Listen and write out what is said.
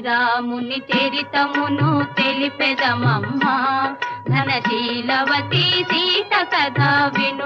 శ్రీరాముని చరితమును తెలిపెదమమ్మ. ఘనశీలవతి సీత కథ విను.